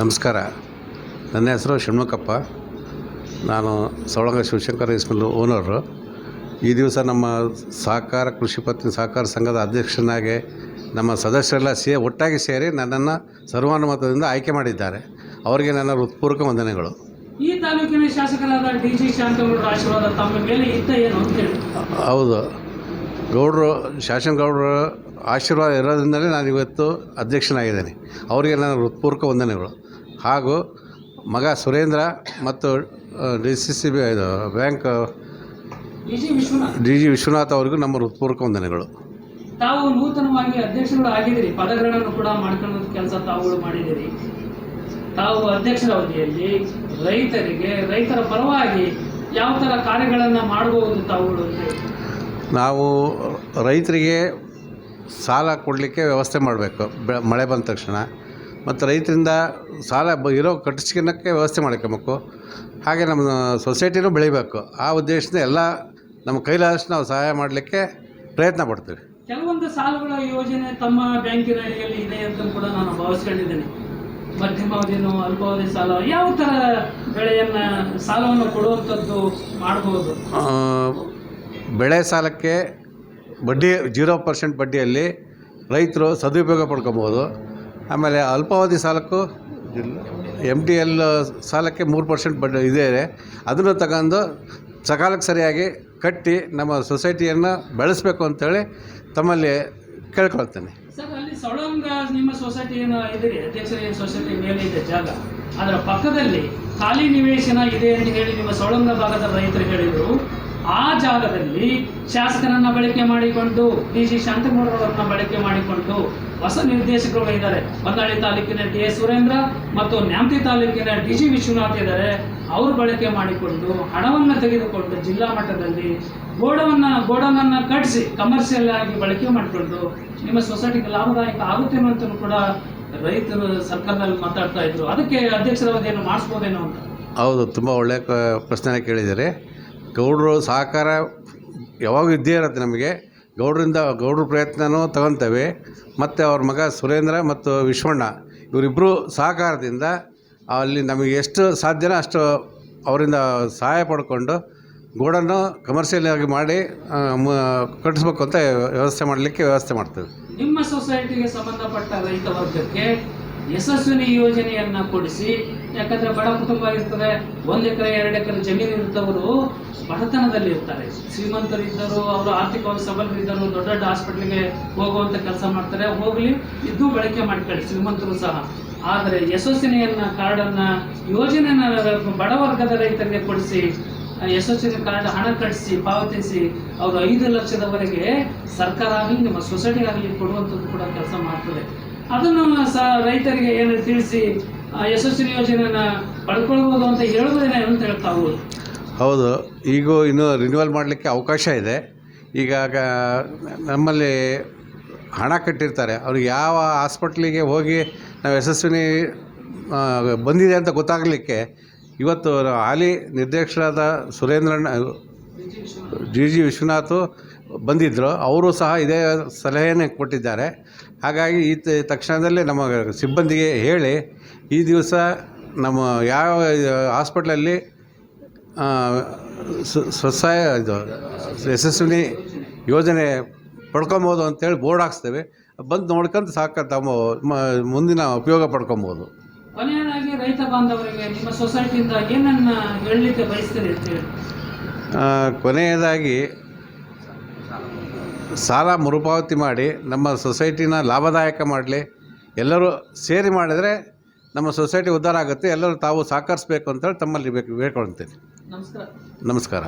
ನಮಸ್ಕಾರ. ನನ್ನ ಹೆಸರು ಷಣ್ಮುಖಪ್ಪ ನಾನು ಸವಳಂಗ ಶಿವಶಂಕರ ಸ್ಕೂಲ್ ಓನರು ಈ ದಿವಸ ನಮ್ಮ ಸಹಕಾರ ಕೃಷಿ ಪತ್ತಿನ ಸಹಕಾರ ಸಂಘದ ಅಧ್ಯಕ್ಷನಾಗಿ ನಮ್ಮ ಸದಸ್ಯರೆಲ್ಲ ಸೇ ಒಟ್ಟಾಗಿ ಸೇರಿ ನನ್ನನ್ನು ಸರ್ವಾನುಮತದಿಂದ ಆಯ್ಕೆ ಮಾಡಿದ್ದಾರೆ. ಅವರಿಗೆ ನನ್ನ ಹೃತ್ಪೂರ್ವಕ ವಂದನೆಗಳು. ಈ ತಾಲೂಕಿನ ಶಾಸಕರಾದ ಡಿ ಜಿ ಶಾಂತಗೌಡರ ಆಶೀರ್ವಾದ ತಮ್ಮ ಮೇಲೆ ಇತ್ತ ಏನು ಹೌದು. ಗೌಡರು ಶಾಸನಗೌಡರ ಆಶೀರ್ವಾದ ಇರೋದ್ರಿಂದಲೇ ನಾನು ಇವತ್ತು ಅಧ್ಯಕ್ಷನಾಗಿದ್ದೇನೆ. ಅವರಿಗೆ ನನ್ನ ಹೃತ್ಪೂರ್ವಕ ವಂದನೆಗಳು. ಹಾಗೂ ಮಗ ಸುರೇಂದ್ರ ಮತ್ತು ಡಿ ಸಿ ಸಿ ಬಿ ಇದು ಬ್ಯಾಂಕ್ ಡಿ ಜಿ ವಿಶ್ವನಾಥ್ ಅವರಿಗೂ ನಮ್ಮ ಹೃತ್ಪೂರ್ವಕ ವಂದನೆಗಳು. ತಾವು ನೂತನವಾಗಿ ಅಧ್ಯಕ್ಷರು ಆಗಿದ್ದೀರಿ. ಪದಗ್ರಹಣವನ್ನು ಕೂಡ ಮಾಡ್ಕೊಳ್ಳೋದು ಕೆಲಸ ತಾವುಗಳು ಮಾಡಿದ್ದೀರಿ. ತಾವು ಅಧ್ಯಕ್ಷರ ಅವಧಿಯಲ್ಲಿ ರೈತರಿಗೆ ರೈತರ ಪರವಾಗಿ ಯಾವ ಥರ ಕಾರ್ಯಗಳನ್ನು ಮಾಡಬಹುದು ತಾವುಗಳು ನಾವು ರೈತರಿಗೆ ಸಾಲ ಕೊಡಲಿಕ್ಕೆ ವ್ಯವಸ್ಥೆ ಮಾಡಬೇಕು. ಮಳೆ ಬಂದ ತಕ್ಷಣ. ಮತ್ತು ರೈತರಿಂದ ಸಾಲ ಬ ಇರೋ ಕಟ್ಟಿಸ್ಕೊಳಕ್ಕೆ ವ್ಯವಸ್ಥೆ ಮಾಡ್ಕೊಬೇಕು ಹಾಗೆ ನಮ್ಮ ಸೊಸೈಟಿನೂ ಬೆಳಿಬೇಕು. ಆ ಉದ್ದೇಶದಿಂದ ಎಲ್ಲ ನಮ್ಮ ಕೈಲಾದಷ್ಟು ನಾವು ಸಹಾಯ ಮಾಡಲಿಕ್ಕೆ ಪ್ರಯತ್ನ ಪಡ್ತೀವಿ. ಕೆಲವೊಂದು ಸಾಲಗಳ ಯೋಜನೆ ತಮ್ಮ ಬ್ಯಾಂಕಿನ ಅಡಿಯಲ್ಲಿ ಇದೆ ಅಂತ ಕೂಡ ನಾನು ಭಾವಿಸ್ಕೊಂಡಿದ್ದೇನೆ. ಮಧ್ಯಮಾವಧಿನೋ ಅಲ್ಪಾವಧಿ ಸಾಲ ಯಾವ ಥರ ಬೆಳೆಯನ್ನು ಸಾಲವನ್ನು ಕೊಡುವಂಥದ್ದು ಮಾಡಬಹುದು ಬೆಳೆ ಸಾಲಕ್ಕೆ ಬಡ್ಡಿ ಜೀರೋ ಪರ್ಸೆಂಟ್ ಬಡ್ಡಿಯಲ್ಲಿ ರೈತರು ಸದುಪಯೋಗ ಪಡ್ಕೊಬೋದು. ಆಮೇಲೆ ಅಲ್ಪಾವಧಿ ಸಾಲಕ್ಕೂ ಎಂ ಟಿ ಎಲ್ ಸಾಲಕ್ಕೆ ಮೂರು ಪರ್ಸೆಂಟ್ ಬಡ್ಡಿ ಇದೆ. ಅದನ್ನು ತಗೊಂಡು ಸಕಾಲಕ್ಕೆ ಸರಿಯಾಗಿ ಕಟ್ಟಿ ನಮ್ಮ ಸೊಸೈಟಿಯನ್ನು ಬೆಳೆಸಬೇಕು ಅಂತೇಳಿ ತಮ್ಮಲ್ಲಿ ಕೇಳ್ಕೊಳ್ತೇನೆ. ನಿಮ್ಮ ಏನು ಸೊಸೈಟಿ ಮೇಲೆ ಇದೆ ಜಾಗ. ಅದರ ಪಕ್ಕದಲ್ಲಿ ಖಾಲಿ ನಿವೇಶನ ಇದೆ ಅಂತ ಹೇಳಿ ನಿಮ್ಮ ಸೊಳಂಗ ಭಾಗದ ರೈತರು ಹೇಳಿದರು. ಆ ಜಾಗದಲ್ಲಿ ಶಾಸಕರನ್ನ ಬಳಕೆ ಮಾಡಿಕೊಂಡು ಡಿ ಜಿ ಶಾಂತಗೌಡರವರನ್ನ ಬಳಕೆ ಮಾಡಿಕೊಂಡು ಹೊಸ ನಿರ್ದೇಶಕರು ಇದ್ದಾರೆ. ಹೊನ್ನಾಳಿ ತಾಲೂಕಿನ ಡಿ ಎಸ್ ಸುರೇಂದ್ರ ಮತ್ತು ನ್ಯಾಮತಿ ತಾಲೂಕಿನ ಡಿ ಜಿ ವಿಶ್ವನಾಥ್ ಇದ್ದಾರೆ. ಅವರು ಬಳಕೆ ಮಾಡಿಕೊಂಡು ಹಣವನ್ನು ತೆಗೆದುಕೊಂಡು ಜಿಲ್ಲಾ ಮಟ್ಟದಲ್ಲಿ ಗೋಡವನ್ನು ಗೋಡನನ್ನ ಕಟ್ಟಿಸಿ ಕಮರ್ಷಿಯಲ್ ಆಗಿ ಬಳಕೆ ಮಾಡಿಕೊಂಡು ನಿಮ್ಮ ಸೊಸೈಟಿಗೆ ಲಾಭದಾಯಕ ಆಗುತ್ತೆ ಅಂತ ಕೂಡ ರೈತರು ಸರ್ಕಾರದಲ್ಲಿ ಮಾತಾಡ್ತಾ ಇದ್ರು. ಅದಕ್ಕೆ ಅಧ್ಯಕ್ಷರ ಅವಧಿಯನ್ನು ಮಾಡಿಸ್ಬೋದೇನೋ ಅಂತ. ಹೌದು, ತುಂಬ ಒಳ್ಳೆಯ ಪ್ರಶ್ನೆ ಕೇಳಿದ್ದಾರೆ. ಗೌಡರು ಸಹಕಾರ ಯಾವಾಗ ಇದ್ದೇ ಇರುತ್ತೆ ನಮಗೆ. ಗೌಡರಿಂದ ಗೌಡ್ರ ಪ್ರಯತ್ನವೂ ತಗೊತೇವೆ ಮತ್ತು ಅವ್ರ ಮಗ ಸುರೇಂದ್ರ ಮತ್ತು ವಿಶ್ವಣ್ಣ ಇವರಿಬ್ಬರು ಸಹಕಾರದಿಂದ ಅಲ್ಲಿ ನಮಗೆ ಎಷ್ಟು ಸಾಧ್ಯನೋ ಅಷ್ಟು ಅವರಿಂದ ಸಹಾಯ ಪಡ್ಕೊಂಡು ಗೋಡನ್ನು ಕಮರ್ಷಿಯಲ್ ಆಗಿ ಮಾಡಿ ಕಟ್ಟಿಸ್ಬೇಕು ಅಂತ ವ್ಯವಸ್ಥೆ ಮಾಡಲಿಕ್ಕೆ ವ್ಯವಸ್ಥೆ ಮಾಡ್ತೇವೆ. ನಿಮ್ಮ ಸೊಸೈಟಿಗೆ ಸಂಬಂಧಪಟ್ಟ ರೈತ ವರ್ಗಕ್ಕೆ ಯಶಸ್ವಿನಿ ಯೋಜನೆಯನ್ನ ಕೊಡಿಸಿ, ಯಾಕಂದ್ರೆ ಬಡ ಕುಟುಂಬ ಇರ್ತದೆ ಒಂದು ಎಕರೆ, ಎರಡು ಎಕರೆ ಜಮೀನು ಇರ್ತವರು ಬಡತನದಲ್ಲಿ ಇರ್ತಾರೆ. ಶ್ರೀಮಂತರಿದ್ದರು, ಅವರು ಆರ್ಥಿಕವಾಗಿ ಸಬಲರಿದ್ದರು ದೊಡ್ಡ ದೊಡ್ಡ ಹಾಸ್ಪಿಟ್ಲಿಗೆ ಹೋಗುವಂತ ಕೆಲಸ ಮಾಡ್ತಾರೆ, ಹೋಗ್ಲಿ, ಇದ್ದು ಬಳಕೆ ಮಾಡ್ಕೊಳ್ಳಿ, ಶ್ರೀಮಂತರು ಸಹ. ಆದರೆ ಯಶಸ್ವಿನಿಯನ್ನ ಕಾರ್ಡನ್ನ, ಯೋಜನೆಯನ್ನ ಬಡ ವರ್ಗದ ರೈತರಿಗೆ ಕೊಡಿಸಿ, ಯಶಸ್ವಿನಿ ಕಾರ್ಡ್ ಹಣ ಕಟ್ಟಿಸಿ ಪಾವತಿಸಿ, ಅವರು ಐದು ಲಕ್ಷದವರೆಗೆ ಸರ್ಕಾರ ಆಗಲಿ, ನಿಮ್ಮ ಸೊಸೈಟಿ ಆಗಲಿ ಕೊಡುವಂಥದ್ದು ಕೂಡ ಕೆಲಸ ಮಾಡ್ತದೆ. ಅದನ್ನು ಸಹ ರೈತರಿಗೆ ಏನು ತಿಳಿಸಿ ಯಶಸ್ವಿ ಯೋಜನೆಯನ್ನ ಪಡ್ಕೊಳ್ಬೋದು ಅಂತ ಹೇಳುವುದೇನೆ ಅಂತ ಹೇಳ್ತಾ ಹೋಗುದು. ಹೌದು, ಈಗ ಇನ್ನೂ ರಿನ್ಯೂವಲ್ ಮಾಡಲಿಕ್ಕೆ ಅವಕಾಶ ಇದೆ. ಈಗ ನಮ್ಮಲ್ಲಿ ಹಣ ಕಟ್ಟಿರ್ತಾರೆ. ಅವ್ರಿಗೆ ಯಾವ ಹಾಸ್ಪಿಟ್ಲಿಗೆ ಹೋಗಿ ನಾವು ಯಶಸ್ವಿನಿ ಬಂದಿದೆ ಅಂತ ಗೊತ್ತಾಗಲಿಕ್ಕೆ ಇವತ್ತು ಹಾಲಿ ನಿರ್ದೇಶಕರಾದ ಸುರೇಂದ್ರಣ್ಣ, ಜಿ ಜಿ ವಿಶ್ವನಾಥ್ ಬಂದಿದ್ದರು ಅವರು ಸಹ ಇದೇ ಸಲಹೆಯನ್ನೇ ಕೊಟ್ಟಿದ್ದಾರೆ. ಹಾಗಾಗಿ ಈ ತಕ್ಷಣದಲ್ಲೇ ನಮ್ಮ ಸಿಬ್ಬಂದಿಗೆ ಹೇಳಿ ಈ ದಿವಸ ನಮ್ಮ ಯಾವ ಹಾಸ್ಪಿಟ್ಲಲ್ಲಿ ಸ್ವಸಹಾಯ ಇದು ಯಶಸ್ವಿನಿ ಯೋಜನೆ ಪಡ್ಕೊಬೋದು ಅಂತೇಳಿ ಬೋರ್ಡ್ ಹಾಕ್ಸ್ತೇವೆ. ಬಂದು ನೋಡ್ಕೊಂಡು ಸಾಕ ತಮ್ಮ ಮುಂದಿನ ಉಪಯೋಗ ಪಡ್ಕೊಬೋದು. ಕೊನೆಯದಾಗಿ ರೈತ ಬಾಂಧವರಿಗೆ ನಿಮ್ಮ ಸೊಸೈಟಿಯಿಂದ ಏನನ್ನ ಹೇಳಲಿಕ್ಕೆ ಬಯಸ್ತೀರಿ ಕೊನೆಯದಾಗಿ ಸಾಲ ಮರುಪಾವತಿ ಮಾಡಿ ನಮ್ಮ ಸೊಸೈಟಿನ ಲಾಭದಾಯಕ ಮಾಡಲಿ ಎಲ್ಲರೂ ಸೇರಿ ಮಾಡಿದರೆ ನಮ್ಮ ಸೊಸೈಟಿ ಉದ್ಧಾರ ಆಗುತ್ತೆ ಎಲ್ಲರೂ ತಾವು ಸಹಕರಿಸ್ಬೇಕು ಅಂತೇಳಿ ತಮ್ಮಲ್ಲಿ ಬೇಕು ಬೇಡ್ಕೊಳ್ತೇನೆ. ನಮಸ್ಕಾರ. ನಮಸ್ಕಾರ.